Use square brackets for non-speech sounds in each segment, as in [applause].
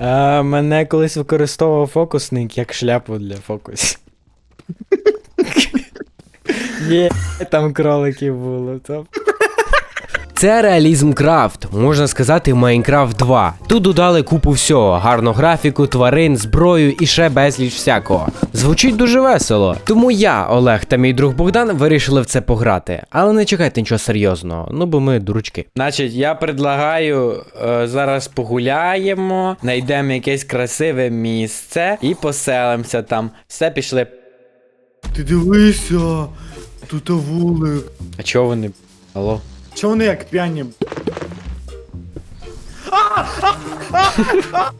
А, мене колись використовував фокусник як шляпу для фокусів. [laughs] Є, там кролики було. Там. Це реалізм крафт, можна сказати, Майнкрафт 2. Тут додали купу всього: гарну графіку, тварин, зброю і ще безліч всякого. Звучить дуже весело. Тому я, Олег та мій друг Богдан вирішили в це пограти. Але не чекайте нічого серйозного, ну бо ми дурочки. Значить, я предлагаю е, зараз погуляємо, знайдемо якесь красиве місце і поселимося там. Все пішли. Ти дивися, тут вулик. А чого вони? Алло? Чого вони як п'яні?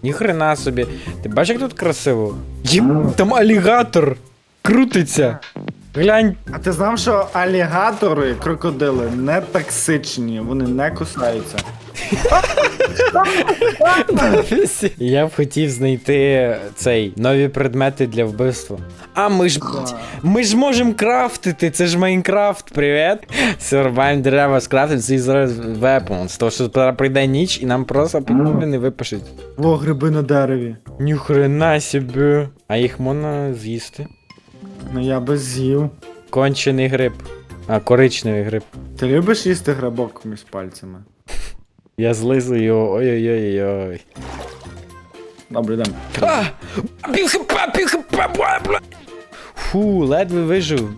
Ніхрена собі. Ти бачиш, як тут красиво? Їм там алігатор крутиться. Глянь. А ти знав, що алігатори, крокодили не токсичні, вони не кусаються. Я б хотів знайти цей нові предмети для вбивства. А ми ж ми ж можемо крафтити, це ж Майнкрафт, привіт. Survive дерева скрафтити цей зараз weapons. Тому що прийде ніч і нам просто підмови не випишуть. Во, гриби на дереві. Ніхрена собі. А їх можна з'їсти. Ну я би з'їв. Кончений гриб. А, коричневий гриб. Ти любиш їсти грибок між пальцями? Я злизую його. Ой-ой-ой-ой. Добре, йдемо. А! Піхпа, піхпа, бла. Фу, ледве вижив.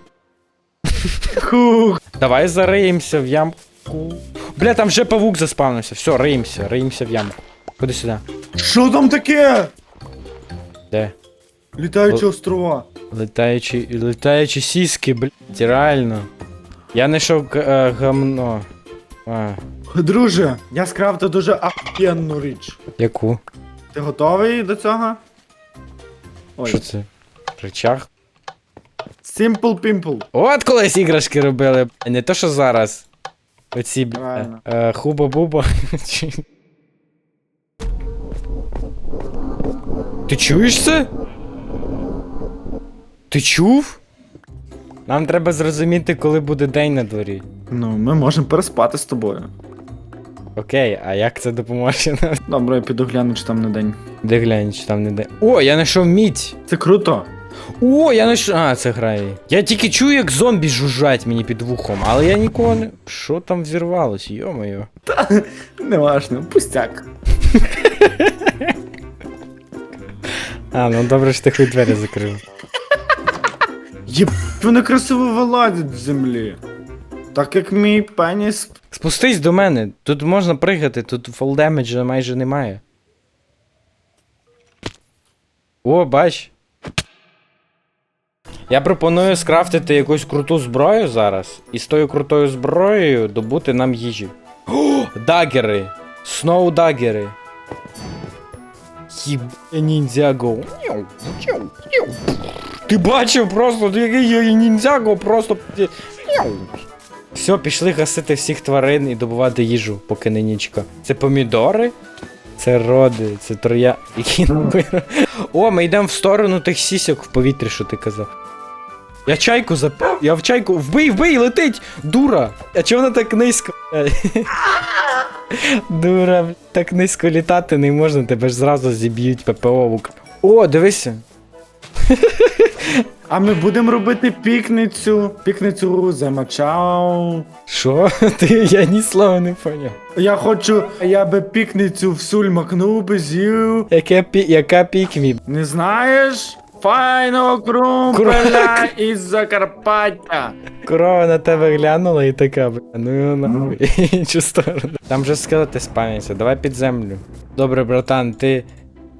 Хух. Давай зариємося в ямку. Бля, там вже павук заспавнився. Все, риємося, риємося в ямку. Ходи сюди. Що там таке? Де? Літаючі О. острова. Летаючі, летаючі сіськи, блядь, реально. Я знайшов г- е, гамно. А, Друже, я скрафтив дуже ахуєнну річ. яку? Ти готовий до цього? Ой, Що це? Речах? Simple Pimple. От колись іграшки робили, б**, не то що зараз. Оці, Правильно. е, хуба-буба. Чи- Ти чуєш це? Ти чув? Нам треба зрозуміти, коли буде день на дворі. Ну, ми можемо переспати з тобою. Окей, а як це допоможе нам? Добре, я піду гляну, чи там не день. Де глянь, чи там не де. О, я знайшов мідь! Це круто. О, я знайшов. А, це грає. Я тільки чую, як зомбі жужжать мені під вухом, але я нікого не. Що там взірвалось, йо-моє. Неважно, пустяк. А, ну добре, що ти хоч двері закрив. Єб, вони красиво вилазять з землі. Так як мій пеніс. Спустись до мене, тут можна пригати, тут фол демеджа майже немає. О, бач. Я пропоную скрафтити якусь круту зброю зараз. І з тою крутою зброєю добути нам їжі. О, дагери! Сноу дагери. Єб... ніндзяго. Ти бачив просто, який ніндзяго просто. Все, пішли гасити всіх тварин і добувати їжу, поки не нічка. Це помідори, це роди, це троя. Які? О, ми йдемо в сторону тих сісьок в повітрі, що ти казав. Я чайку зап... Я в чайку. Вбий, вбий, летить! Дура! А чого вона так низько? [laughs] Дура, так низько літати не можна, тебе ж зразу зіб'ють ППО О, дивися! [laughs] А ми будемо робити пікницю. Пікницю замачав. Що? [laughs] Ти я ні слова не поняв. Я хочу, я би пікницю в суль макнув би з'їв. Яке пі... Яка пікмі? Не знаєш? Файного крумпеля із Закарпаття. Корова на тебе глянула і така, бля, ну нахуй, [laughs] іншу сторону. Там же скелети спавняться, давай під землю. Добре, братан, ти.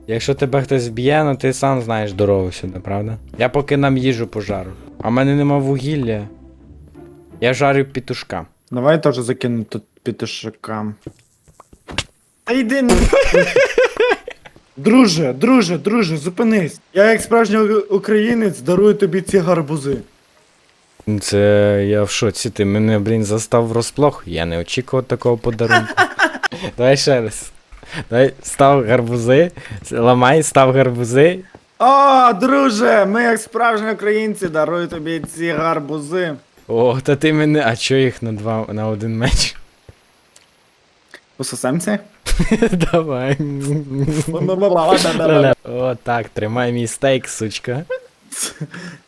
Якщо тебе хтось б'є, ну ти сам знаєш дорогу сюди, правда? Я поки нам їжу пожару. А в мене нема вугілля. Я жарю пітушка. Давай теж закину тут пітушакам. Та йди на. [laughs] Друже, друже, друже, зупинись. Я як справжній українець дарую тобі ці гарбузи. Це я в шоці, ти мене, блін, застав врозплох. Я не очікував такого подарунку. [laughs] Давай ще раз. Давай став гарбузи, ламай, став гарбузи. О, друже, ми як справжні українці дарую тобі ці гарбузи. О, та ти мене. А чо їх на два на один меч? Пососемся? [laughs] Давай. О, так, тримай мій стейк, сучка.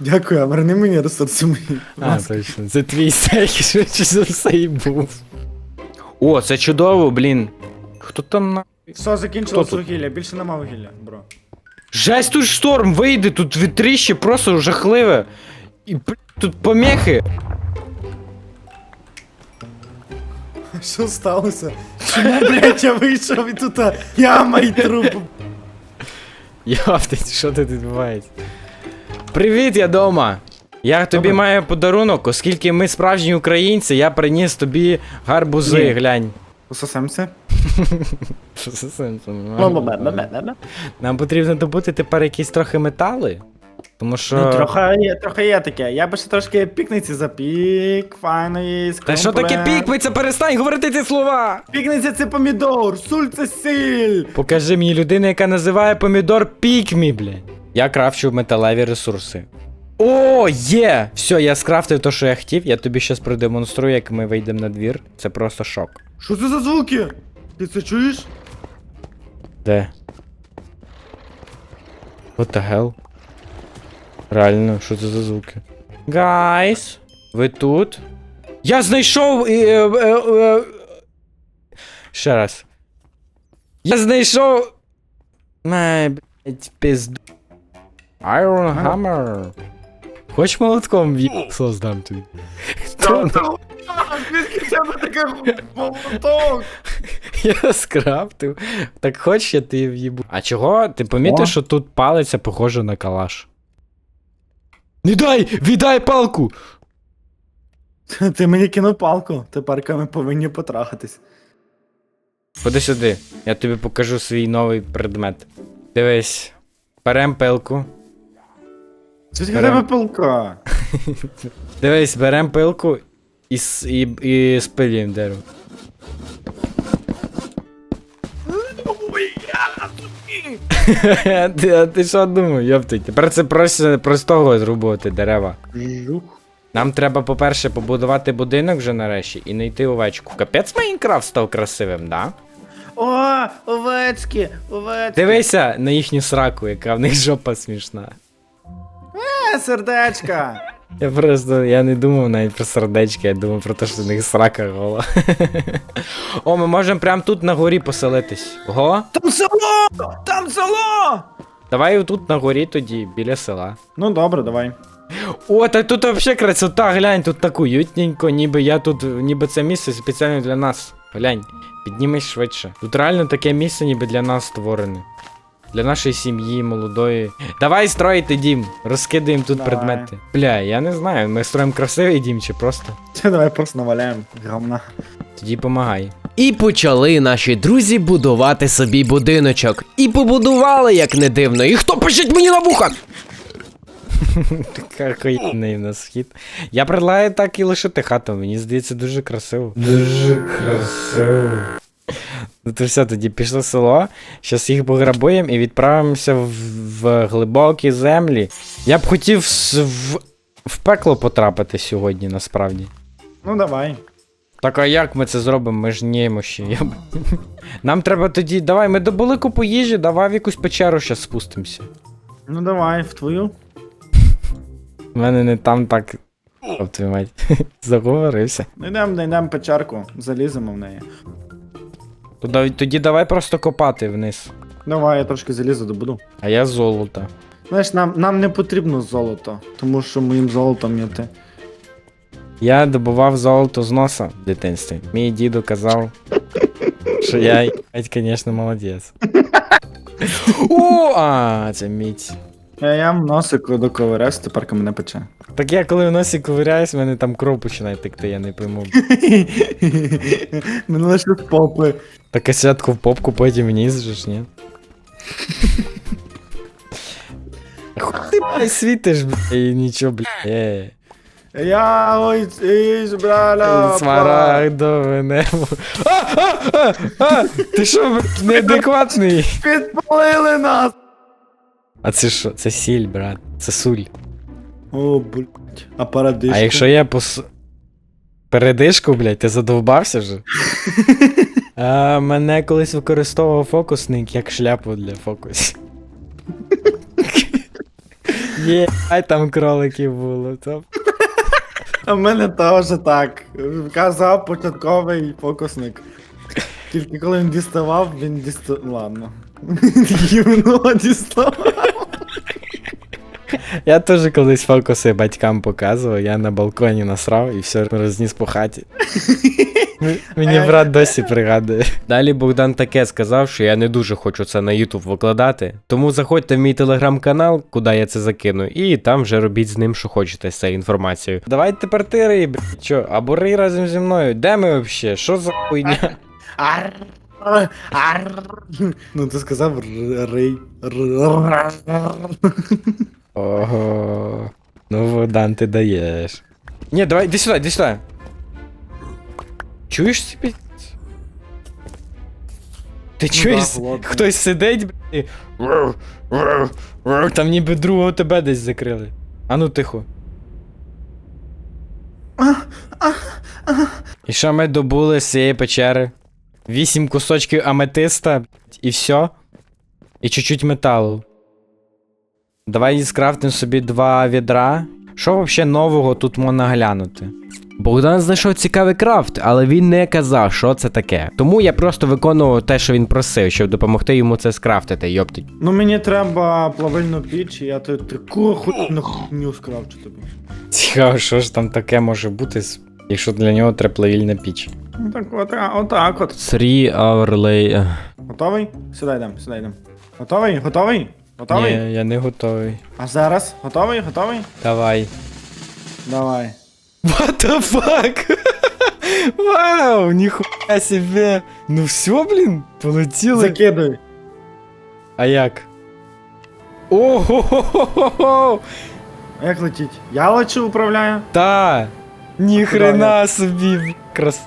Дякую, а верни мені ресурси мої. А, точно. Це твій стейк, [laughs] швидше за все і був. О, це чудово, блін. Хто там на. Все, закінчилось Хто тут? вугілля, більше нема вугілля, бро. Жесть, тут шторм вийде, тут вітріще просто жахливе. І блін, тут помехи. [laughs] Що сталося? Чому, блядь, я вийшов і тут а, яма і труп. [laughs] Йоптить, що тут відбувається? Привіт, я дома. Я тобі Добре. маю подарунок, оскільки ми справжні українці, я приніс тобі гарбузи, Ні. глянь. Пососемся? Що це сенсом? Нам потрібно добути тепер якісь трохи метали. Тому що. Ну, трохи є, трохи є таке. Я би ще трошки пікниці запік, файної, Та що таке пікпиця? Перестань говорити ці слова! Пікниця це помідор, суль це сіль. Покажи мені людину, яка називає помідор пікмі, бля. Я крафчу металеві ресурси. О, є! Все, я скрафтив те, що я хотів. Я тобі щас продемонструю, як ми вийдемо на двір. Це просто шок. Що це за звуки? Ти це чуєш? Де? What the hell? Реально, що це за звуки? Гайс, ви тут? Я знайшов. е, е, е, е, Ще раз. Я знайшов. Май, блять, пизду. Iron Hammer. Хоч молотком в'їбсо здам тобі. Хто на- Звідки в тебе таке молоток? [laughs] Я скрафтив. Так хоч я ти в'їбу. А чого? Ти помітив, що тут палиця похожа на калаш? Не дай! Віддай палку! [laughs] Ти мені кинув палку, тепер ми повинні потрахатись. Ходи сюди, я тобі покажу свій новий предмет. Дивись. Берем пилку. Берем. тебе пилка? [laughs] Дивись, берем пилку і, і, і спилюємо дерево. А [laughs] ти, а ти що думав, йоптить? Тепер це просто простого зрубувати дерева. Жух. Нам треба, по-перше, побудувати будинок вже нарешті і знайти овечку. Капець Майнкрафт став красивим, да? О, овечки, овечки. Дивися на їхню сраку, яка в них жопа смішна. Е, сердечка. Я просто я не думав навіть про сердечки, я думав про те, що в них срака гола. О, ми можемо прямо тут на горі поселитись. Го? Там село! Там село! Давай тут на горі тоді, біля села. Ну добре, давай. О, так тут взагалі красота, глянь, тут так уютненько, ніби я тут, ніби це місце спеціально для нас. Глянь, піднімись швидше. Тут реально таке місце, ніби для нас створене. Для нашої сім'ї, молодої. Давай строїти дім, розкидаємо тут Давай. предмети. Бля, я не знаю, ми строїмо красивий дім чи просто. Це давай просто наваляємо говна. Тоді помагай. І почали наші друзі будувати собі будиночок. І побудували, як не дивно. І хто пишеть мені на вуха? [laughs] В нас схід. Я предлагаю так і лишити хату, мені здається, дуже красиво. Дуже красиво. Ну то все, тоді пішло в село, зараз їх пограбуємо і відправимося в, в глибокі землі. Я б хотів в, в пекло потрапити сьогодні, насправді. Ну давай. Так а як ми це зробимо? Ми ж немощі. Я... [laughs] Нам треба тоді. Давай, ми добули купу їжі, давай в якусь печеру зараз спустимося. Ну давай, в твою. У мене не там так. Об твою мать. [laughs] Заговорився. Ну йдемо, знайдемо печерку, заліземо в неї. Тоді, тоді давай просто копати вниз. Давай, я трошки залізу добуду. А я золото. Знаєш, нам, нам не потрібно золото, тому що моїм золотом є ти. Я добував золото з носа в дитинстві. Мій діду казав, що я, [laughs] звісно, молодець. О, а, це міць. Я ям носик до ковирес, тепер мене пече. Так я коли в носі ковиряюсь, в мене там кров починає текти, я не пойму. [laughs] Мене лише попи. Таке сятку в попку, потім вниз же ж, ні? Хуй ти, блядь, світиш, бля, і нічого, бля. Е. Я ой, із браля. Смарагдове небо. А, а, а, а, ти що, блядь, неадекватний? Підпалили нас! А це що? Це сіль, брат. Це суль. О, блядь. А парадишка? А якщо я пос... Передишку, блядь, ти задовбався вже? [laughs] А, мене колись використовував фокусник як шляпу для фокусів. [laughs] Є, ай там кроликів було. Це... А в мене теж так. Казав початковий фокусник. Тільки коли він діставав, він [laughs] діставав. Ладно. Гівно діставав. Я теж колись фокуси батькам показував, я на балконі насрав і все розніс по хаті. [laughs] Мені брат досі пригадує. Далі Богдан таке сказав, що я не дуже хочу це на YouTube викладати. Тому заходьте в мій телеграм-канал, куди я це закину, і там вже робіть з ним, що хочете з цією інформацією. Давайте тепер ти рий, блядь. Чо, або рий разом зі мною. Де ми взагалі? Що за хуйня? [laughs] Ар. Ар. Ну ти сказав р- рий. Р- Ого. Ну, Богдан, ти даєш. Ні, давай, іди сюди, іди сюди. Чуєш собі? Ти чуєш? да. Хтось сидить, блядь, Там ніби другого тебе десь закрили. А ну тихо. І що ми добули з цієї печери? Вісім кусочків аметиста блядь, і все. І чуть-чуть металу. Давай скрафтимо собі два відра. Що взагалі нового тут можна глянути? Богдан знайшов цікавий крафт, але він не казав, що це таке. Тому я просто виконував те, що він просив, щоб допомогти йому це скрафтити, йоптить. Ну мені треба плавильну піч, і я тут таку хуйну хуйню скравчу тобі. Цікаво, що ж там таке може бути, якщо для нього треба плавільна піч. Ну так от, отак от. Three hour lay... Готовий? Сюди йдемо, сюди йдемо. Готовий? Готовий? Готовий? Ні, я не готовий. А зараз? Готовий? Готовий? Давай. Давай. What the fuck? [laughs] Вау, ніхуя себе. Ну все, блін, полетіли. Закидуй. А як? Ого-го-го-го! А як летіть? Я лечу управляю. Та! Ніхрена собі, крас.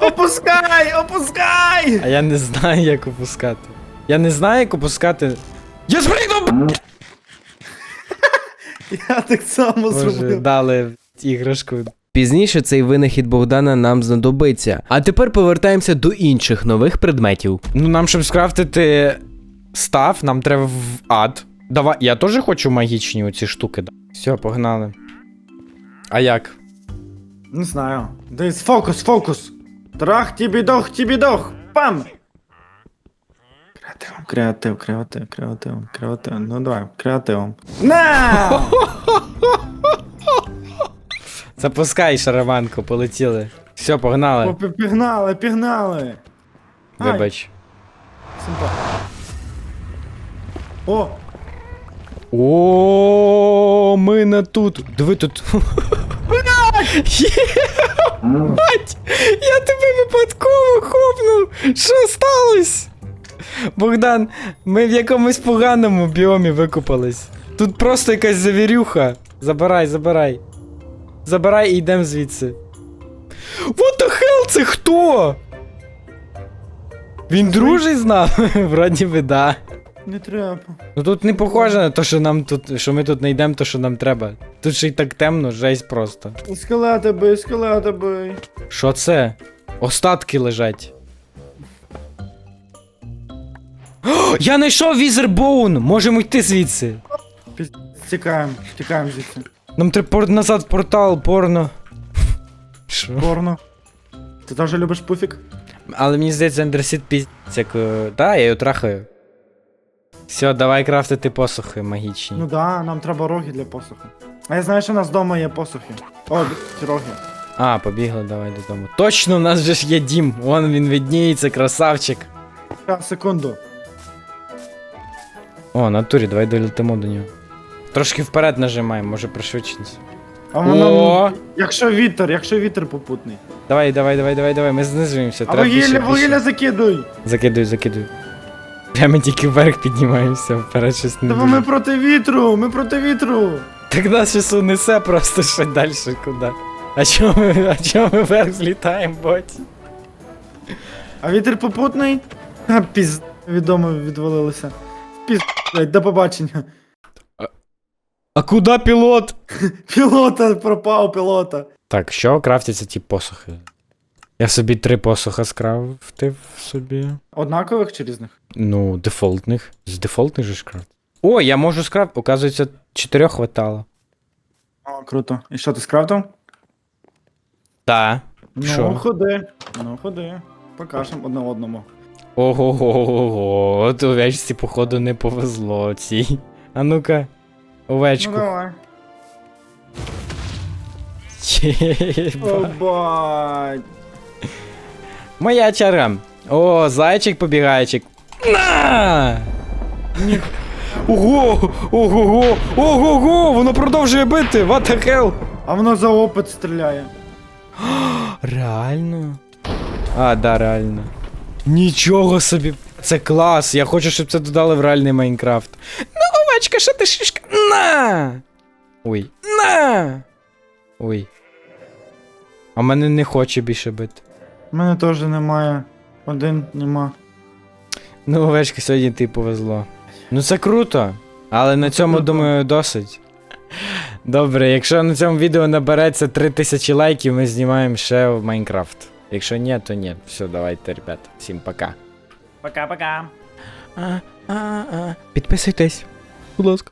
Опускай! Опускай! А я не знаю, як опускати. Я не знаю, як опускати. Я спригну! [laughs] Я так само Боже, зробив. дали іграшку. Пізніше цей винахід Богдана нам знадобиться. А тепер повертаємося до інших нових предметів. Ну, нам, щоб скрафтити став, нам треба в ад. Давай, я теж хочу магічні оці штуки. да. Все, погнали. А як? Не знаю. Десь фокус, фокус. Трах, тібідох, тібідох. Пам! Креативом, креатив, креатив, креатив, креатив. Ну давай, креативом. На! [laughs] Запускай, шараванку, полетіли. Все, погнали. О, пі- Пігнали, пігнали. Ай, Вибач. симпа. О, О, ми на тут. Диви тут. Єбать! [laughs] Я тебе випадково хопнув! Що сталося? Богдан, ми в якомусь поганому біомі викупались. Тут просто якась завірюха. Забирай, забирай. Забирай і йдемо звідси. What the hell, це хто? Він дружить з нами? [laughs] Вроді би, да. не треба. Ну тут не похоже на те, що нам тут, що ми тут не йдемо, то що нам треба. Тут ще й так темно, жесть просто. Скелети бий, скелети бий. Що це? Остатки лежать. О, [gasps] я знайшов візербоун! Можемо йти звідси. Тікаємо, тікаємо звідси. Нам треба пор- назад в портал, порно. [laughs] Що? Порно. Ти теж любиш пуфік? Але мені здається, Андерсіт піздець, як. е, Та, я його трахаю. Все, давай крафтити посухи магічні. Ну да, нам треба роги для посуху. А я знаю, що у нас вдома є посухи. О, ці роги. А, побігли, давай додому. Точно, у нас же ж є дім. Вон він видніється, красавчик. Та, секунду. О, натурі, давай долетимо до нього. Трошки вперед нажимаємо, може пришвидшимося. А воно. О! Якщо вітер, якщо вітер попутний. Давай, давай, давай, давай, давай, ми знижуємося. А треба більше, вугілля, більше. вугілля закидуй! Закидуй, закидуй. Ми тільки вверх піднімаємося, вперед щось не Та бо дуже. ми проти вітру! Ми проти вітру! Так нас щось унесе просто ще далі куди. А чого ми, а чого ми вверх злітаємо, боть? А вітер попутний? А, піз... Відомо відвалилося. Піз... блядь, До побачення. А куди пілот? [laughs] Пілота пропав, пілота. Так, що крафтяться ті посухи? Я собі три посуха скрафтив собі. Однакових чи різних? Ну, дефолтних. З дефолтних же ж крафт. О, я можу скрафт. Оказується, чотирьох хватало. О, круто. І що ти скрафтив? Та. Ну, Що? ходи. Ну, ходи. Покажемо одне одному. Ого, от овечці, походу, не повезло цій. А ну-ка, овечку. Ну давай. Єба. Моя чара. О, зайчик побігайчик. На! Ні. Ого! Ого! Ого! Воно продовжує бити! What the hell? А воно за опит стріляє. Реально? А, да, реально. Нічого собі. Це клас. Я хочу, щоб це додали в реальний Майнкрафт. Ну, овечка, що ти шишка? На! Ой. На! Ой. А мене не хоче більше бити. У мене теж немає. Один нема. Ну, овечка, сьогодні ти повезло. Ну це круто. Але на цьому, думаю, досить. Добре, якщо на цьому відео набереться 3000 лайків, ми знімаємо ще в Майнкрафт. Якщо ні, то ні. Все, давайте, ребят. Всім пока. Пока-пока. А, а, а. Підписуйтесь. Будь ласка.